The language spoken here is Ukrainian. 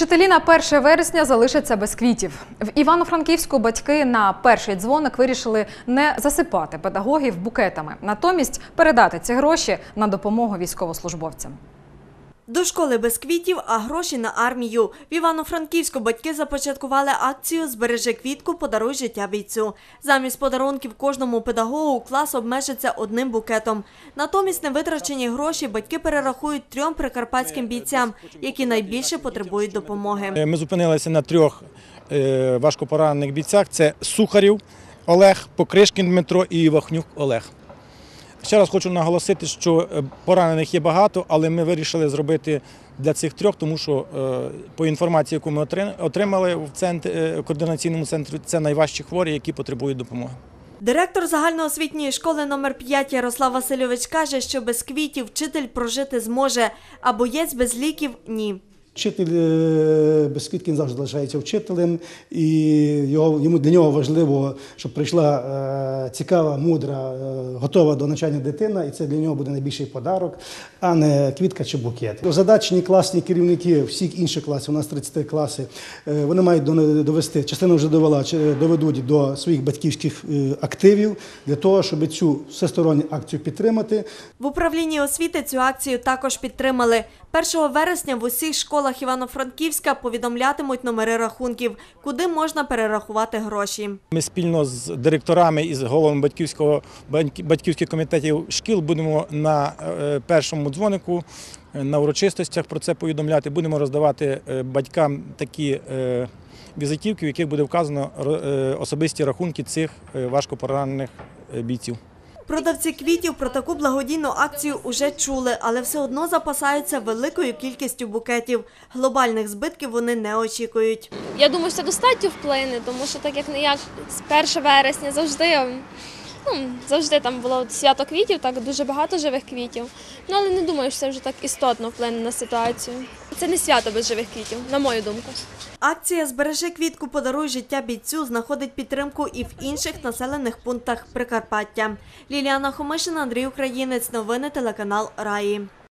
Вчителі на 1 вересня залишаться без квітів. В Івано-Франківську батьки на перший дзвоник вирішили не засипати педагогів букетами, натомість передати ці гроші на допомогу військовослужбовцям. До школи без квітів, а гроші на армію. В Івано-Франківську батьки започаткували акцію Збережи квітку, подаруй життя бійцю. Замість подарунків кожному педагогу клас обмежиться одним букетом. Натомість невитрачені гроші батьки перерахують трьом прикарпатським бійцям, які найбільше потребують допомоги. Ми зупинилися на трьох е, важкопоранених бійцях: це Сухарів Олег, Покришкін Дмитро і Вахнюк Олег. Ще раз хочу наголосити, що е, поранених є багато, але ми вирішили зробити для цих трьох, тому що е, по інформації, яку ми отримали в центрі, е, координаційному центрі, це найважчі хворі, які потребують допомоги. Директор загальноосвітньої школи номер 5 Ярослав Васильович каже, що без квітів вчитель прожити зможе, а боєць без ліків – ні. Вчитель е, без квітки завжди залишається вчителем, і його, йому для нього важливо, щоб прийшла е, цікава, мудра, е, готова до навчання дитина, і це для нього буде найбільший подарок, а не квітка чи букет. Задачні класні керівники всіх інших класів, у нас 30 класи, вони мають до- довести, частина вже довела, доведуть до своїх батьківських активів для того, щоб цю всесторонню акцію підтримати. В управлінні освіти цю акцію також підтримали. 1 вересня в усіх школах Івано-Франківська повідомлятимуть номери рахунків, куди можна перерахувати гроші. Ми спільно з директорами і з головами батьківського батьківських комітетів шкіл будемо на е, першому дзвонику е, на урочистостях про це повідомляти. Будемо роздавати е, батькам такі візитівки, в яких буде вказано особисті рахунки цих важкопоранених бійців. Продавці квітів про таку благодійну акцію уже чули, але все одно запасаються великою кількістю букетів. Глобальних збитків вони не очікують. Я думаю, що достатньо вплине, тому що так як не як з 1 вересня завжди, ну, завжди там було свято квітів, так дуже багато живих квітів. Ну але не думаю, що це вже так істотно вплине на ситуацію. Це не свято без живих квітів, на мою думку. Акція Збережи квітку, подаруй життя бійцю знаходить підтримку і в інших населених пунктах Прикарпаття. Ліліана Хомишина, Андрій Українець. Новини телеканал Раї.